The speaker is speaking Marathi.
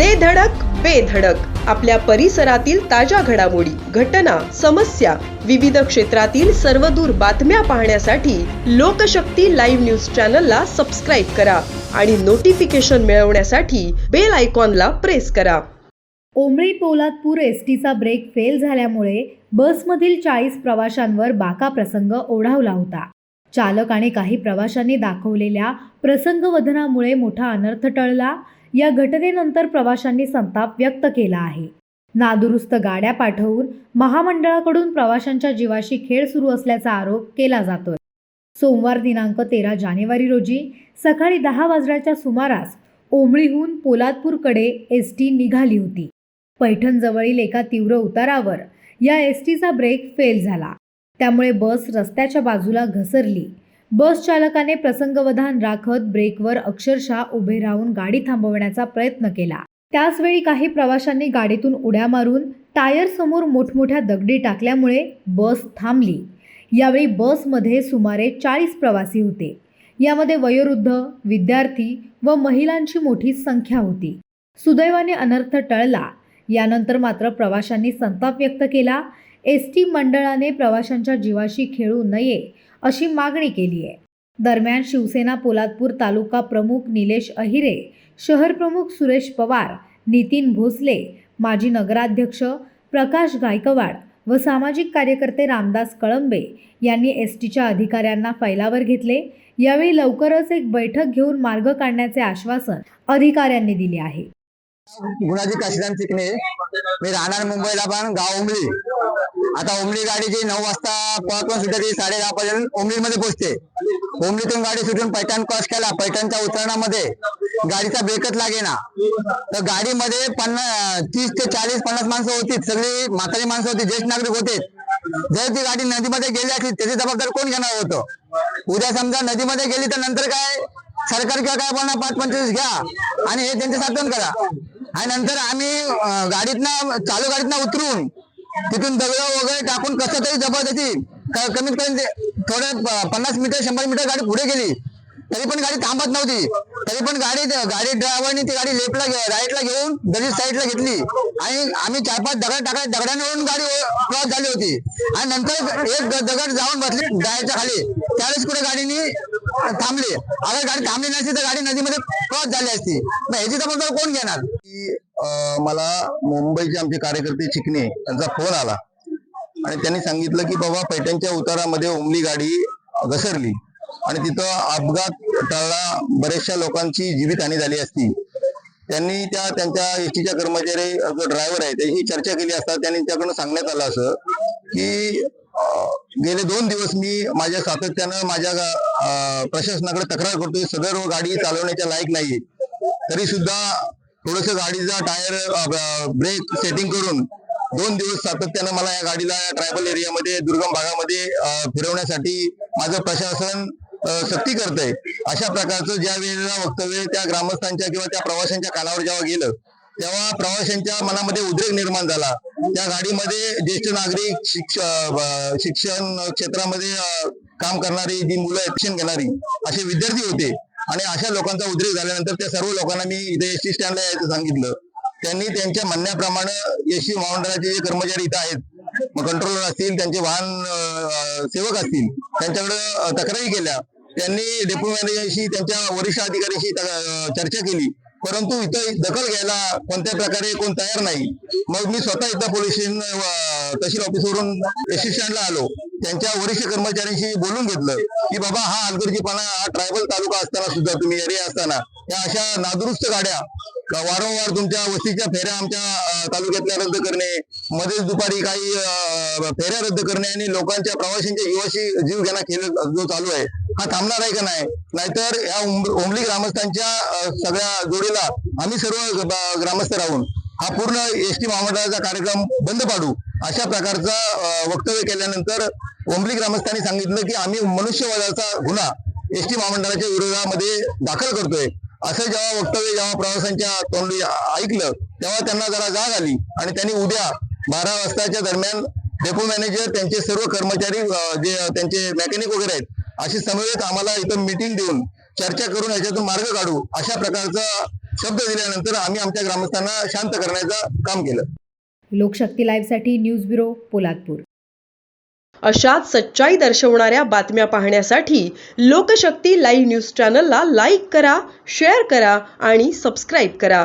दे धडक बेधडक आपल्या परिसरातील ताज्या घडामोडी घटना समस्या विविध क्षेत्रातील सर्वदूर बातम्या पाहण्यासाठी लोकशक्ती लाईव्ह न्यूज चॅनलला सबस्क्राईब करा आणि नोटिफिकेशन मिळवण्यासाठी बेल आयकॉनला प्रेस करा. ओमळी पोलादपूर एस टीचा ब्रेक फेल झाल्यामुळे बसमधील चाळीस प्रवाशांवर बाका प्रसंग ओढावला होता. चालक आणि काही प्रवाशांनी दाखवलेल्या प्रसंगवधनामुळे मोठा अनर्थ टळला. या घटनेनंतर प्रवाशांनी संताप व्यक्त केला आहे. नादुरुस्त गाड्या पाठवून महामंडळाकडून प्रवाशांच्या जीवाशी खेळ सुरू असल्याचा आरोप केला जातोय. सोमवार दिनांक तेरा जानेवारी रोजी सकाळी दहा वाजण्याच्या सुमारास ओमळीहून पोलादपूरकडे एस टी निघाली होती. पैठणजवळील एका तीव्र उतारावर या एस टीचा ब्रेक फेल झाला. त्यामुळे बस रस्त्याच्या बाजूला घसरली. बस चालकाने प्रसंगवधान राखत ब्रेकवर अक्षरशः उभे राहून गाडी थांबवण्याचा प्रयत्न केला. त्याचवेळी काही प्रवाशांनी गाडीतून उड्या मारून टायर समोर मोठमोठ्या दगडी टाकल्यामुळे बस थांबली. यावेळी बसमध्ये सुमारे चाळीस प्रवासी होते. यामध्ये वयोवृद्ध विद्यार्थी व महिलांची मोठी संख्या होती. सुदैवाने अनर्थ टळला. यानंतर मात्र प्रवाशांनी संताप व्यक्त केला. एस टी मंडळाने प्रवाशांच्या जीवाशी खेळू नये अशी मागणी केली आहे. दरम्यान शिवसेना पोलादपूर तालुका प्रमुख निलेश अहिरे शहर प्रमुख सुरेश पवार नितीन भोसले माजी नगराध्यक्ष प्रकाश गायकवाड व सामाजिक कार्यकर्ते रामदास कळंबे यांनी एस टीच्या अधिकाऱ्यांना फैलावर घेतले. यावेळी लवकरच एक बैठक घेऊन मार्ग काढण्याचे आश्वासन अधिकाऱ्यांनी दिले आहे. गुणाजी काशीराम चिकणे मी राहणार मुंबईला पण गाव उमली आता ओमली गाडीची नऊ वाजता पळतून सुटते ती साडे दहा पर्यंत उमलीमध्ये पोहोचते. ओमलीतून गाडी सुटून पैठण क्रॉस केला. पैठणच्या उतरणामध्ये गाडीचा ब्रेकच लागेना. तर गाडीमध्ये पन्नास तीस ते चाळीस पन्नास माणसं होती. सगळी म्हातारी माणसं होती. ज्येष्ठ नागरिक होते. जर ती गाडी नदीमध्ये गेली असली त्याची जबाबदारी कोण घेणार होतं? उद्या समजा नदीमध्ये गेली तर नंतर काय? सरकार किंवा काय बोलणार? पाच पंचवीस घ्या. आणि हे त्यांचे साधन करा. आणि नंतर आम्ही गाडीतनं चालू गाडीतनं उतरून तिथून दगड वगैरे टाकून कसं तरी जबरदस्ती कमीत कमी थोडं पन्नास मीटर शंभर मीटर गाडी पुढे गेली तरी पण गाडी थांबत नव्हती. तरी पण गाडी गाडी ड्रायव्हरनी ती गाडी लेफ्टला राईटला घेऊन दरी साईडला घेतली. आणि आम्ही चार पाच दगड टाका दगडांवरून गाडी क्रॉस झाली होती. आणि नंतर एक दगड जाऊन बसली गाडीच्या खाली. त्यावेळेस कुठे गाडीने थांबली. अगर गाडी थांबली नसती तर गाडी नदीमध्ये क्रॉस झाली असती. मग ह्याची जबाबदार कोण घेणार? की मला मुंबईचे आमचे कार्यकर्ते चिकणे त्यांचा फोन आला. आणि त्यांनी सांगितलं की बाबा पैठणच्या उतारामध्ये ओमली गाडी घसरली. आणि तिथं अपघात टळला बऱ्याचशा लोकांची जीवितहानी झाली असती. त्यांनी त्या त्यांच्या एसटीच्या कर्मचारी जो ड्रायव्हर आहे त्याची चर्चा केली असता त्यांनी त्याकडून सांगण्यात आलं असं की गेले दोन दिवस मी माझ्या सातत्यानं माझ्या प्रशासनाकडे तक्रार करतोय सदर गाडी चालवण्याच्या लायक नाहीये. तरी सुद्धा थोडस गाडीचा टायर ब्रेक सेटिंग करून दोन दिवस सातत्यानं मला या गाडीला ट्रायबल एरियामध्ये दुर्गम भागामध्ये फिरवण्यासाठी माझं प्रशासन सक्ती करतंय. अशा प्रकारचं ज्या वेळेला वक्तव्य त्या ग्रामस्थांच्या किंवा त्या प्रवाशांच्या कानावर जेव्हा गेलं तेव्हा प्रवाशांच्या मनामध्ये उद्रेक निर्माण झाला. त्या गाडीमध्ये ज्येष्ठ नागरिक शिक्ष शिक्षण क्षेत्रामध्ये काम करणारी जी मुलं आहेत, शिक्षण घेणारी असे विद्यार्थी होते. आणि अशा लोकांचा उद्रेक झाल्यानंतर त्या सर्व लोकांना मी इथे एस टी स्टँडला यायचं सांगितलं. त्यांनी त्यांच्या म्हणण्याप्रमाणे एस टी महामंडळाचे जे कर्मचारी इथं आहेत कंट्रोलर असतील त्यांचे वाहन सेवक असतील त्यांच्याकडे तक्रारी केल्या. त्यांनी डेप्युटी मॅनेजरशी त्यांच्या वरिष्ठ अधिकाऱ्यांशी चर्चा केली. परंतु इथं दखल घ्यायला कोणत्या प्रकारे कोण तयार नाही. मग मी स्वतः एकदा पोलीस स्टेशन तहसील ऑफिसवरून एस आलो. त्यांच्या वरिष्ठ कर्मचाऱ्यांशी बोलून घेतलं की बाबा हा हलगर्जीपणा हा ट्रायबल तालुका असताना सुद्धा तुम्ही एरिया असताना या अशा नादुरुस्त गाड्या वारंवार तुमच्या वस्तीच्या फेऱ्या आमच्या तालुक्यातल्या रद्द करणे मध्येच दुपारी काही फेऱ्या रद्द करणे आणि लोकांच्या प्रवाशांच्या जीवाशी जीव घेणा खेळ जो चालू आहे हा थांबणार आहे का नाही? नाहीतर या ओंबली ओमली ग्रामस्थांच्या सगळ्या जोडीला आम्ही सर्व ग्रामस्थ राहून हा पूर्ण एस टी महामंडळाचा कार्यक्रम बंद पाडू अशा प्रकारचा वक्तव्य केल्यानंतर ओमली ग्रामस्थांनी सांगितलं की आम्ही मनुष्यवादाचा गुन्हा एस टी महामंडळाच्या विरोधामध्ये दाखल करतोय. असं जेव्हा वक्तव्य जेव्हा प्रवाशांच्या तोंडी ऐकलं तेव्हा त्यांना जरा जाग आली आणि त्यांनी उद्या बारा वाजताच्या दरम्यान डेपो मॅनेजर त्यांचे सर्व कर्मचारी जे त्यांचे मेकॅनिक वगैरे आहेत अशी समवेत आम्हाला इथं मिटिंग देऊन चर्चा करून याच्यातून मार्ग काढू अशा प्रकारचं शब्द दिल्यानंतर आम्ही आमच्या ग्रामस्थांना शांत करण्याचं काम केलं. लोकशक्ती लाईव्हसाठी न्यूज ब्युरो पोलादपूर. अशाच सच्चाई दर्शवणाऱ्या बातम्या पाहण्यासाठी लोकशक्ती लाईव्ह न्यूज चॅनलला लाईक करा शेअर करा आणि सबस्क्राईब करा.